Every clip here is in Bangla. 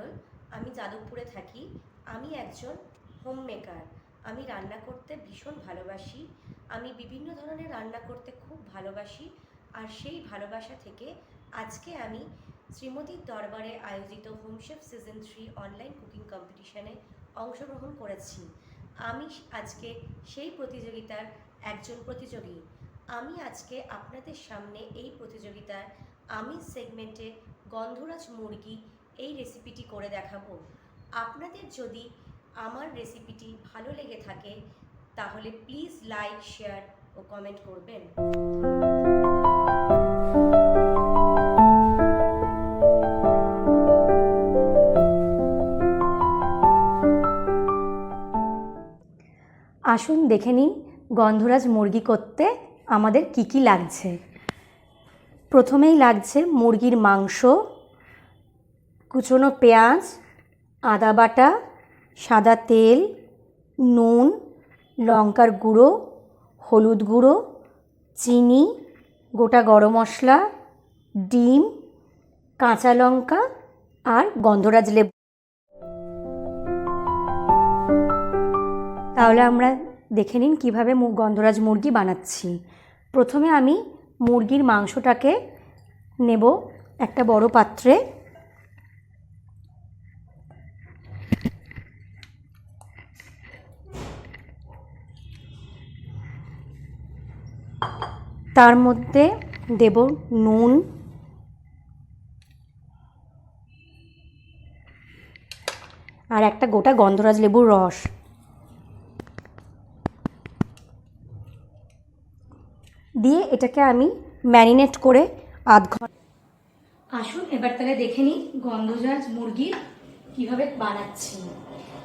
মণ্ডল আমি যাদবপুরে থাকি। আমি একজন হোম মেকার আমি রান্না করতে ভীষণ ভালোবাসি। আমি বিভিন্ন ধরনের রান্না করতে খুব ভালোবাসি। আর সেই ভালোবাসা থেকে আজকে আমি শ্রীমতীর দরবারে আয়োজিত home chef season three online cooking কম্পিটিশনে অংশগ্রহণ করেছি। আমি আজকে সেই প্রতিযোগিতার একজন প্রতিযোগী। আমি আজকে আপনাদের সামনে এই প্রতিযোগিতার আমি সেগমেন্টে গন্ধরাজ মুরগি এই রেসিপিটি করে দেখাবো। আপনাদের যদি আমার রেসিপিটি ভালো লেগে থাকে, তাহলে প্লিজ লাইক শেয়ার ও কমেন্ট করবেন। আসুন দেখে নিন গন্ধরাজ মুরগি করতে আমাদের কি কি লাগছে। প্রথমেই লাগছে মুরগির মাংস কুচনো পেঁয়াজ, আদা বাটা, সাদা তেল, নুন, লঙ্কার গুঁড়ো, হলুদ গুঁড়ো, চিনি, গোটা গরম মশলা, ডিম, কাঁচা লঙ্কা আর গন্ধরাজ লেবু। তাহলে আমরা দেখে নিন কীভাবে গন্ধরাজ মুরগি বানাচ্ছি। প্রথমে আমি মুরগির মাংসটাকে নেব একটা বড় পাত্রে। তার মধ্যে দেব নুন। আর একটা গোটা গন্ধরাজ লেবুর রস। দিয়ে এটাকে আমি ম্যারিনেট করে আধ ঘণ্টা আসুন, এবার তাহলে দেখে নিই গন্ধরাজ মুরগির কীভাবে বানাচ্ছি।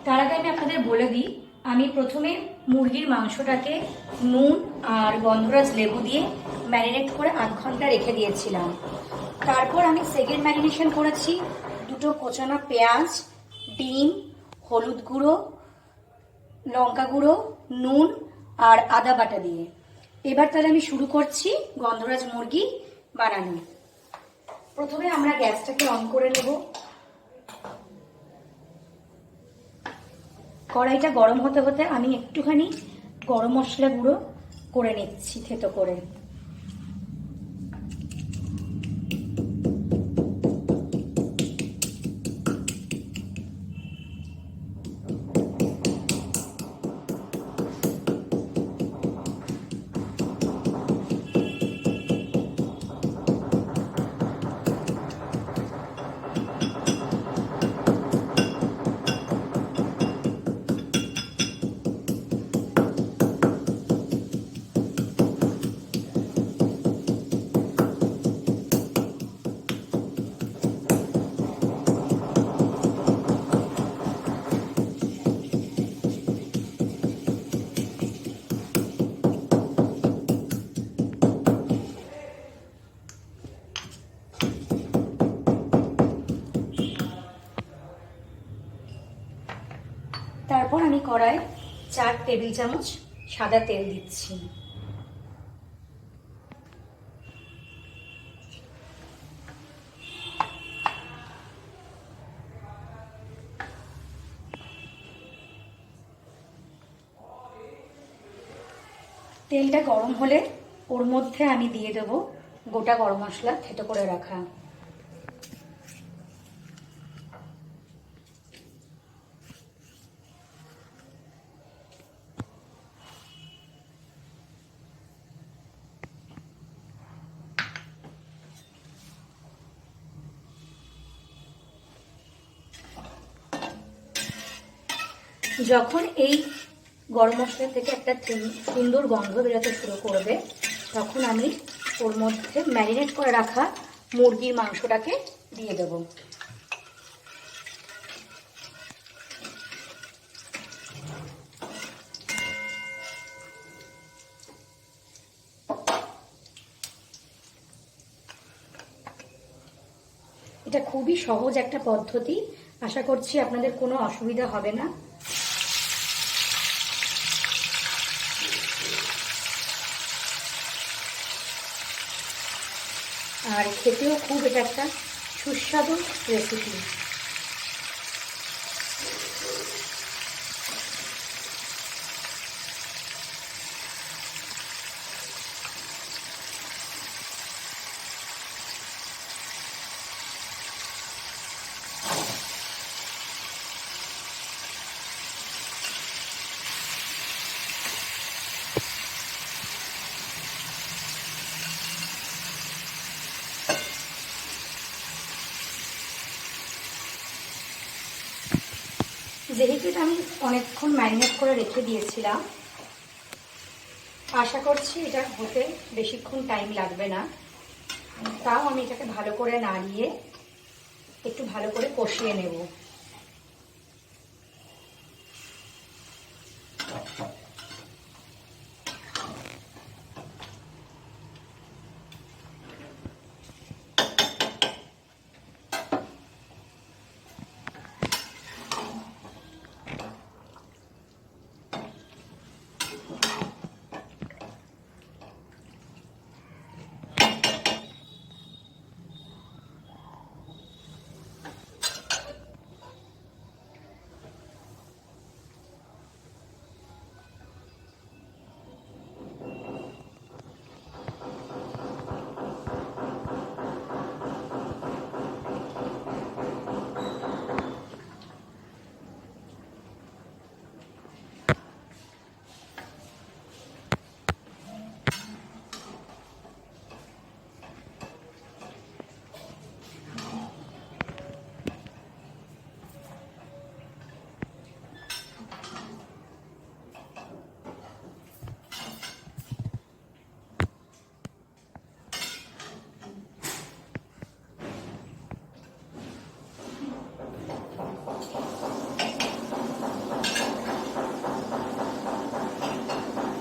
তার আগে আমি আপনাদের বলে দিই আমি প্রথমে মুরগির মাংসটাকে নুন আর গন্ধরাজ লেবু দিয়ে ম্যারিনেট করে আধ ঘণ্টা রেখে দিয়েছিলাম। তারপর আমি সেকেন্ড ম্যারিনেশন করেছি দুটো কোচানো পেঁয়াজ, ডিম, হলুদ গুঁড়ো, লঙ্কা গুঁড়ো, নুন আর আদা বাটা দিয়ে। এবার তাহলে আমি শুরু করছি গন্ধরাজ মুরগি বানানো। প্রথমে আমরা গ্যাসটাকে অন করে নেব। কড়াইটা গরম হতে হতে আমি একটুখানি গরম মশলা গুঁড়ো করে নিচ্ছি থেতো করে। কড়াই চার টেবিল চামচ সাদা তেল দিচ্ছি। তেলটা গরম হলে ওর মধ্যে আমি দিয়ে দেব গোটা গরম মশলা থেতো করে রাখা। যখন এই গরম মশলা থেকে একটা সুন্দর গন্ধ বেরোতে শুরু করবে, তখন আমি ওর মধ্যে ম্যারিনেট করে রাখা মুরগির মাংসটাকে দিয়ে দেব। এটা খুবই সহজ একটা পদ্ধতি। আশা করছি আপনাদের কোনো অসুবিধা হবে না আর খেতেও খুব এটা একটা সুস্বাদু রেসিপি যেহেতু এটা আমি অনেকক্ষণ ম্যারিনেট করে রেখে দিয়েছিলাম, আশা করছি এটা হতে বেশিক্ষণ টাইম লাগবে না। তাও আমি এটাকে ভালো করে নাড়িয়ে একটু ভালো করে কষিয়ে নেব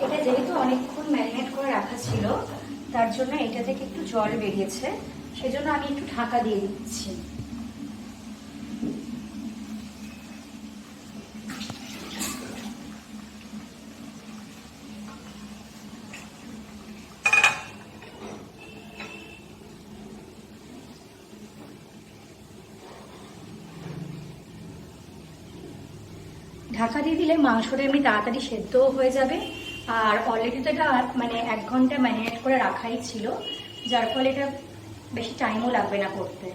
এটা যেহেতু অনেকক্ষণ ম্যারিনেট করে রাখা ছিল, তার জন্য এটা থেকে একটু জল বেরিয়েছে, সেজন্য আমি একটু ঢাকা দিয়ে দিচ্ছি। ঢাকা দিয়ে দিলে মাংসটা এমনি তাড়াতাড়ি সেদ্ধও হয়ে যাবে। আর অলরেডি তো এটা মানে এক ঘণ্টা ম্যারিনেট করে রাখাই ছিল, যার ফলে এটা বেশি টাইমও লাগবে না করতে।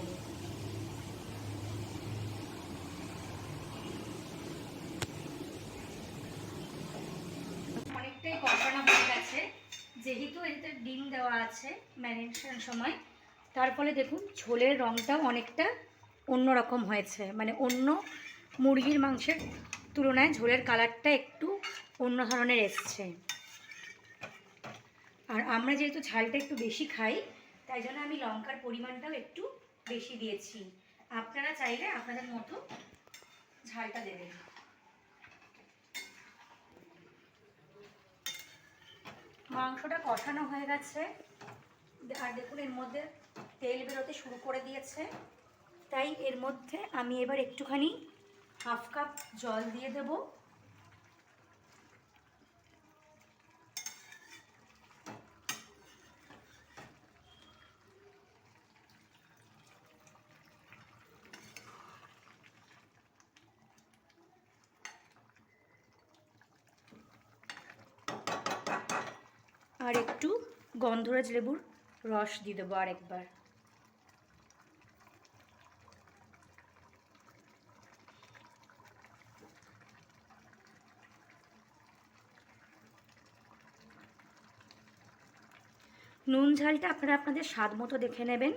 অনেকটাই কষানো হয়ে গেছে, যেহেতু এতে ডিম দেওয়া আছে ম্যারিনেশনের সময়, তার ফলে দেখুন ঝোলের রঙটা অনেকটা অন্যরকম হয়েছে। মানে অন্য মুরগির মাংসের তুলনায় ঝোলের কালারটা একটু অন্য ধরনের এসছে। আর আমরা যেহেতু ঝালটা একটু বেশি খাই, তাই জন্য আমি লঙ্কার পরিমাণটাও একটু বেশি দিয়েছি। আপনারা চাইলে আপনাদের মতো ঝালটা দেবেন। মাংসটা কষানো হয়ে গেছে। আর দেখুন, এর মধ্যে তেল বেরোতে শুরু করে দিয়েছে। তাই এর মধ্যে আমি এবার একটুখানি হাফ কাপ জল দিয়ে দেব। আর একটু গন্ধরাজ লেবুর রস দিয়ে দেবো আর একবার নুন ঝালটা আপনারা আপনাদের স্বাদ মতো দেখে নেবেন।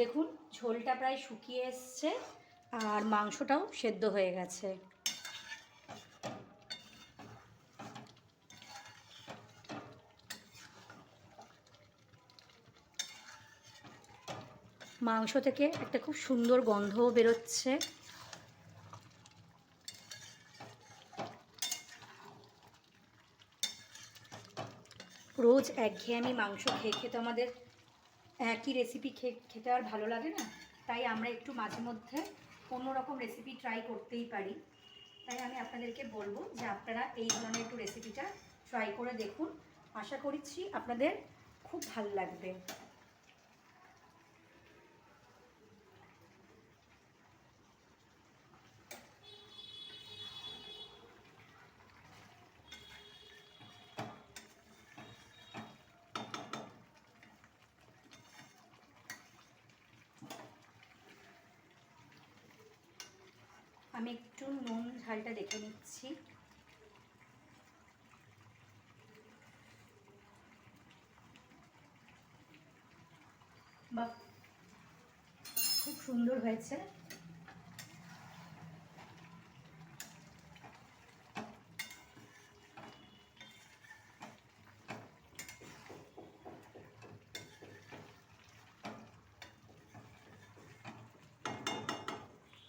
দেখুন, ঝোলটা প্রায় শুকিয়ে এসছে আর মাংসটাও সেদ্ধ হয়ে গেছে। মাংস থেকে একটা খুব সুন্দর গন্ধও বেরোচ্ছে। রোজ একঘেয়েমি মাংস খেয়ে খেতে আমাদের একই রেসিপি খেতে আর ভালো লাগে না? তাই আমরা একটু মাঝে মধ্যে অন্যরকম রেসিপি ট্রাই করতেই পারি। তাই আমি আপনাদেরকে বলব যে আপনারা এই ধরনের একটু রেসিপিটা ট্রাই করে দেখুন। আশা করছি আপনাদের খুব ভালো লাগবে। আমি একটু নুন ঝালটা দেখে নিচ্ছি। বা খুব সুন্দর হয়েছে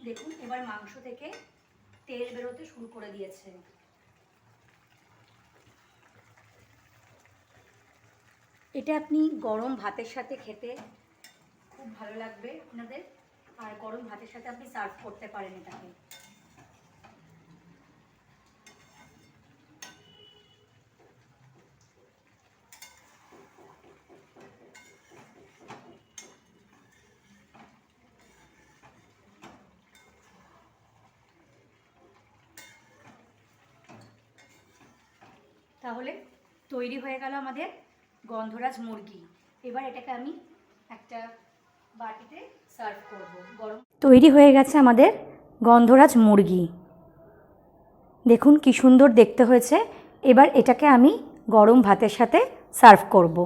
দেখুন এবার মাংস থেকে তেল বেরোতে শুরু করে দিয়েছে। এটা আপনি গরম ভাতের সাথে খেতে খুব ভালো লাগবে আপনাদের। আর গরম ভাতের সাথে আপনি সার্ভ করতে পারেন এটাকে। তাহলে তৈরি হয়ে গেল আমাদের গন্ধরাজ মুরগি। এবার এটাকে আমি একটা বাটিতে সার্ভ করব। গরম তৈরি হয়ে গেছে আমাদের গন্ধরাজ মুরগি। দেখুন কি সুন্দর দেখতে হয়েছে। এবার এটাকে আমি গরম ভাতের সাথে সার্ভ করব।